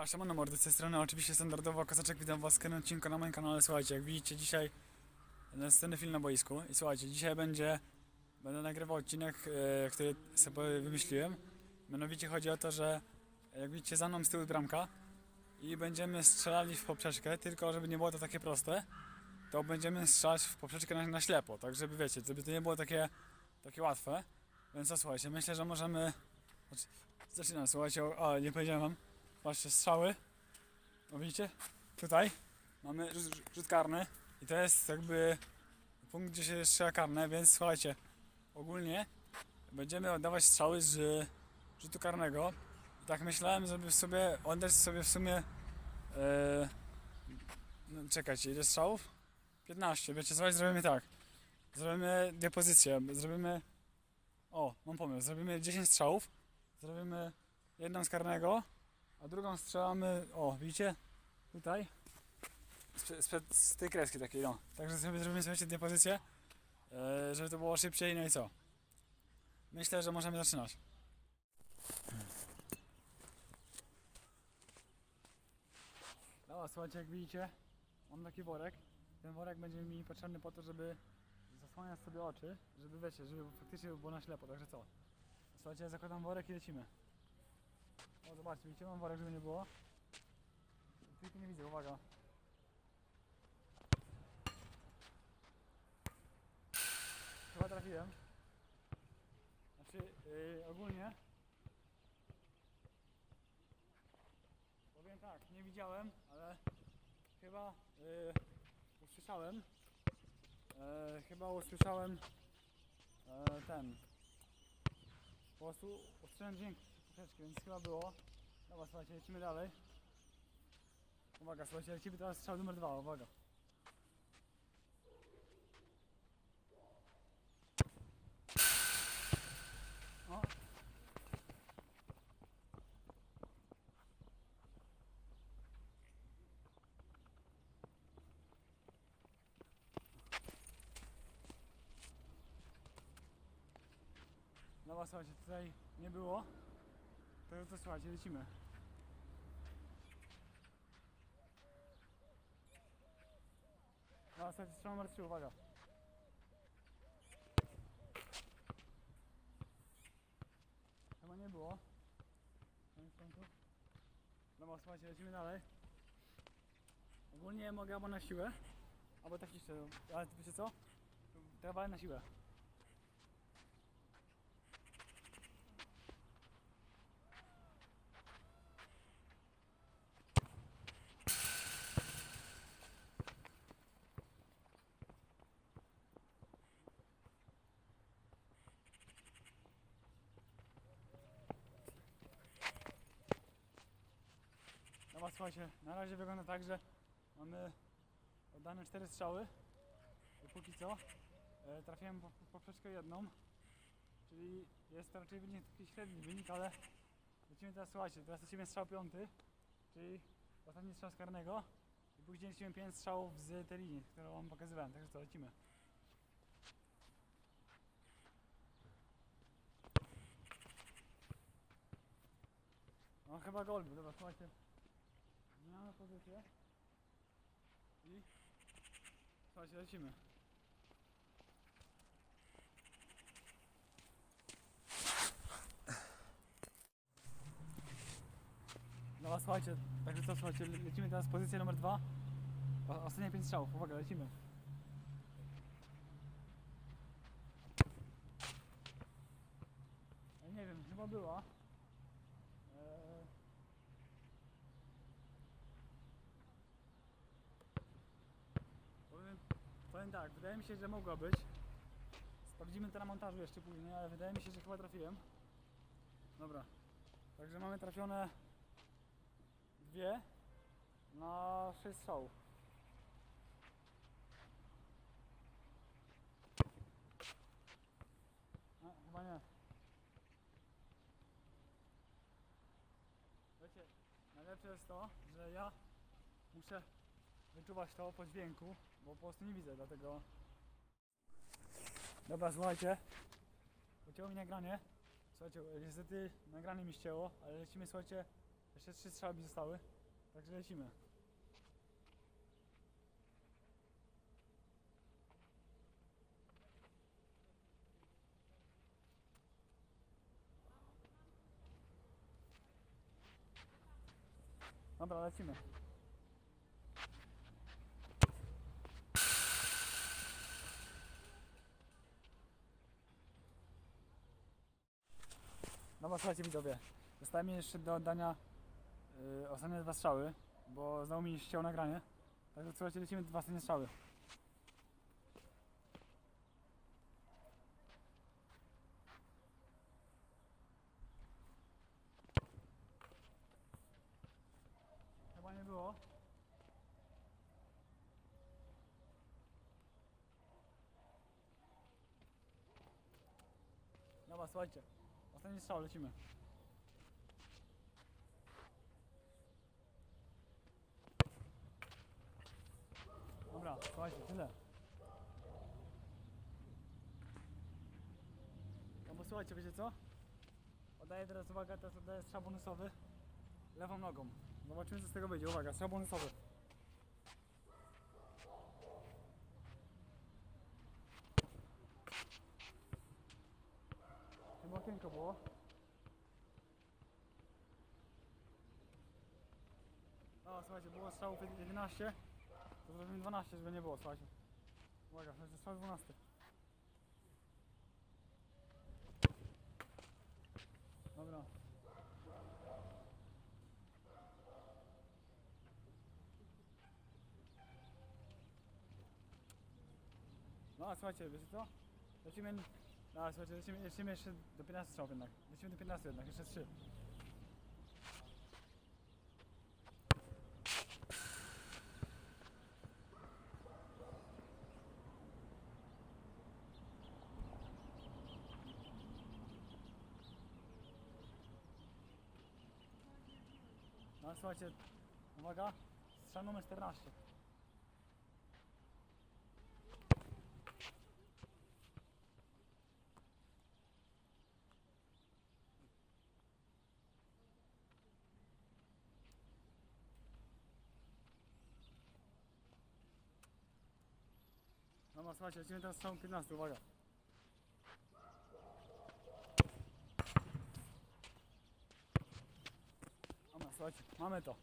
A, siemano mordy, z tej strony oczywiście standardowo Kozaczek, witam was w odcinku na moim kanale. Słuchajcie, jak widzicie dzisiaj następny film na boisku i słuchajcie, dzisiaj będzie, będę nagrywał odcinek, e, który sobie wymyśliłem. Mianowicie chodzi o to, że jak widzicie za mną z tyłu bramka i będziemy strzelali w poprzeczkę, tylko żeby nie było to takie proste, to będziemy strzelać w poprzeczkę na, na ślepo, tak żeby wiecie, żeby to nie było takie, takie łatwe. Więc co słuchajcie, myślę, że możemy... Znaczy, Zaczynam, słuchajcie, o nie powiedziałem wam. Patrzcie, strzały. No widzicie? Tutaj mamy rzut, karny i to jest jakby punkt, gdzie się strzela karne, więc słuchajcie, ogólnie będziemy oddawać strzały z rzutu karnego. I tak myślałem, żeby sobie oddać sobie w sumie e, no, czekajcie, ile strzałów? 15, wiecie, słuchajcie, zrobimy tak. Zrobimy depozycję, zrobimy o, mam pomysł, zrobimy 10 strzałów, zrobimy jedną z karnego, a drugą strzelamy, o widzicie, tutaj, sprzed, sprzed, z tej kreski takiej, no. Także sobie zrobimy sobie dwie pozycje, e, żeby to było szybciej, no i co. Myślę, że możemy zaczynać. Dobra, słuchajcie, jak widzicie, mam taki worek. Ten worek będzie mi potrzebny po to, żeby zasłaniać sobie oczy, żeby wiecie, żeby faktycznie było na ślepo, także co. Słuchajcie, zakładam worek i lecimy. Zobaczcie, widzicie, mam worek, żeby nie było. Tylko nie widzę, uwaga. Chyba trafiłem. Znaczy, yy, ogólnie... Powiem tak, nie widziałem, ale chyba yy, usłyszałem. E, chyba usłyszałem e, ten. Po prostu usłyszałem dźwięk troszeczkę, więc chyba było. Dobra, słuchajcie, lecimy dalej. Uwaga, słuchajcie, lecimy teraz strzał numer dwa, uwaga. Dobra, słuchajcie, tutaj nie było. To, to słuchajcie, lecimy. Słuchajcie, strzał numer 3, uwaga. Chyba nie było. Końców. Dobra, słuchajcie, lecimy dalej. Ogólnie mogę albo na siłę, albo tak jeszcze, ale wiecie co? Trzeba na siłę. Słuchajcie, na razie wygląda tak, że mamy oddane cztery strzały. I póki co e, trafiłem po, po poprzeczkę jedną, czyli jest to raczej wynik, taki średni wynik, ale lecimy teraz, słuchajcie, teraz lecimy strzał piąty, czyli ostatni strzał z karnego i później lecimy pięć strzałów z tej linii, którą wam pokazywałem, także co, lecimy. No chyba gol dobra, słuchajcie. Zmieniamy pozycję. I... Słuchajcie, lecimy. Dobra, słuchajcie, także co, słuchajcie, le- lecimy teraz pozycję numer dwa. O- Ostatnie pięć strzałów, uwaga, lecimy. Ja nie wiem, chyba była. Eee... Powiem, powiem tak, wydaje mi się, że mogła być. Sprawdzimy to na montażu jeszcze później, ale wydaje mi się, że chyba trafiłem. Dobra. Także mamy trafione dwie na sześć strzałów. A, chyba nie. Wiecie, najlepsze jest to, że ja muszę wyczuwać to po dźwięku, bo po prostu nie widzę, dlatego... Dobra, słuchajcie. Pocięło mi nagranie. Słuchajcie, niestety nagranie mi ścięło, ale lecimy, słuchajcie, Jeszcze trzy strzały mi zostały. Także lecimy. Dobra, lecimy. Dobra, słuchajcie widzowie. Zostały jeszcze do oddania yy, ostatnie dwa strzały, bo znowu mi ścięło nagranie. Także słuchajcie, lecimy dwa ostatnie strzały. Chyba nie było. Dobra, słuchajcie. Ostatni strzał, lecimy. Dobra, słuchajcie, tyle. No bo słuchajcie, wiecie co? Oddaję teraz uwagę, teraz oddaję strzał bonusowy lewą nogą. Zobaczymy co z tego wyjdzie. Uwaga, strzał bonusowy. Było. No słuchajcie, było strzałów 11, to zrobimy 12, żeby nie było, słuchajcie. Uwaga, to jest strzał 12. Dobra. No słuchajcie, wiecie co? Lecimy, no słuchajcie, lecimy, lecimy jeszcze do 15 strzałów jednak. Lecimy do 15 jednak, jeszcze 3. No słuchajcie, uwaga, strzał numer 14. No słuchajcie, lecimy teraz strzał 15, uwaga. Dobra, słuchajcie, mamy to.